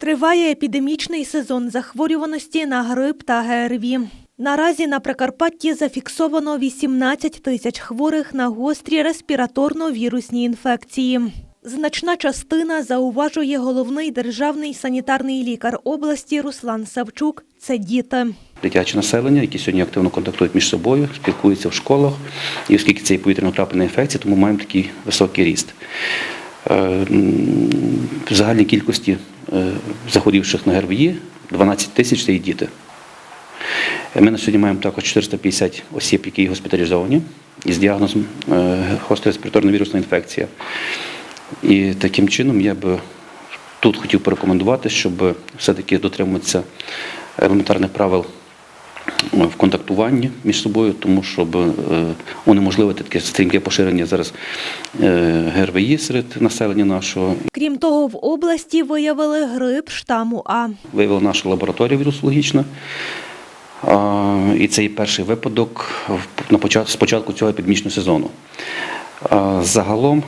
Триває епідемічний сезон захворюваності на грип та ГРВІ. Наразі на Прикарпатті зафіксовано 18 тисяч хворих на гострі респіраторно-вірусні інфекції. Значна частина, зауважує головний державний санітарний лікар області Руслан Савчук, це діти. дитяче населення, які сьогодні активно контактують між собою, спілкуються в школах. І оскільки це є повітряно-крапельна інфекція, тому маємо такий високий ріст. Е, В загальній кількості е, захворівших на ГРВІ 12 тисяч це і діти. Е, Ми на сьогодні маємо також 450 осіб, які госпіталізовані із діагнозом гостра респіраторна вірусна інфекція. І таким чином я би тут хотів порекомендувати, щоб все-таки дотримуватися елементарних правил в контактуванні між собою, тому щоб е, унеможливити таке стрімке поширення зараз е, ГРВІ серед населення нашого. Крім того, в області виявили грип штаму А. Виявила наша лабораторія вірусологічна. І це і перший випадок на початку, з початку цього епідемічного сезону. Загалом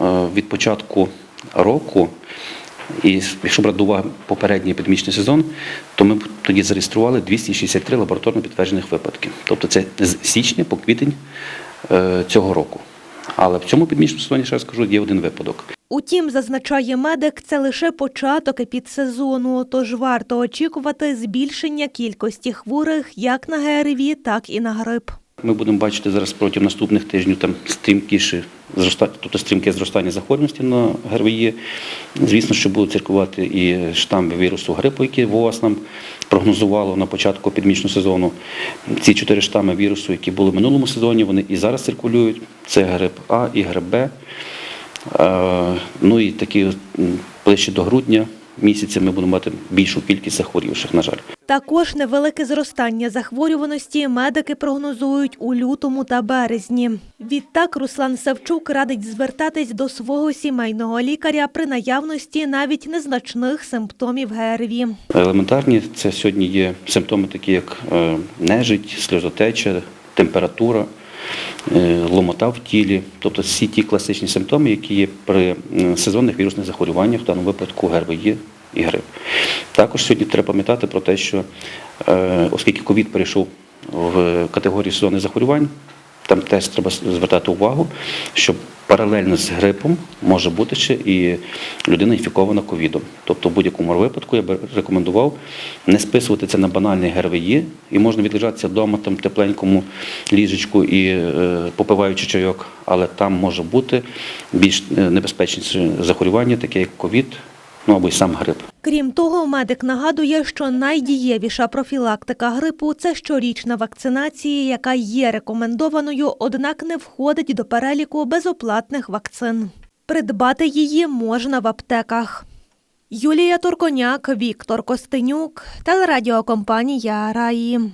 е, від початку року, і якщо брати до уваги попередній епідемічний сезон, то ми тоді зареєстрували 263 лабораторно підтверджених випадки. Тобто це з січня по квітень е, цього року. Але в цьому епідемічному сезоні, ще раз кажу, є один випадок. Утім, зазначає медик, це лише початок епідсезону, тож варто очікувати збільшення кількості хворих як на ГРВІ, так і на грип. Ми будемо бачити зараз протягом наступних тижнів там стрімкіше зростання, тобто стрімке зростання захворюваності на ГРВІ. Звісно, що будуть циркувати і штами вірусу грипу, які ВООЗ нам прогнозувало на початку епідемічного сезону. Ці чотири штами вірусу, які були в минулому сезоні, вони і зараз циркулюють. Це грип А і грип Б. Е, Ну і такі ближче до грудня місяця ми будемо мати більшу кількість захворівших, на жаль. Також невелике зростання захворюваності медики прогнозують у лютому та березні. Відтак Руслан Савчук радить звертатись до свого сімейного лікаря при наявності навіть незначних симптомів ГРВІ. Елементарні це сьогодні є симптоми, такі як е, нежить, сльозотеча, температура, ломота в тілі, тобто всі ті класичні симптоми, які є при сезонних вірусних захворюваннях, в даному випадку ГРВІ і грип. Також сьогодні треба пам'ятати про те, що е, оскільки ковід перейшов в категорію сезонних захворювань, там теж треба звертати увагу, що паралельно з грипом може бути ще і людина інфікована ковідом. Тобто, в будь-якому випадку я би рекомендував не списувати це на банальний ГРВІ, і можна відлежатися вдома там тепленькому ліжечку і е, попиваючи чайок, але там може бути більш е, небезпечні захворювання, таке як ковід, ну або й сам грип. Крім того, медик нагадує, що найдієвіша профілактика грипу це щорічна вакцинація, яка є рекомендованою, однак не входить до переліку безоплатних вакцин. Придбати її можна в аптеках. Юлія Турконяк, Віктор Костенюк, телерадіокомпанія Раї.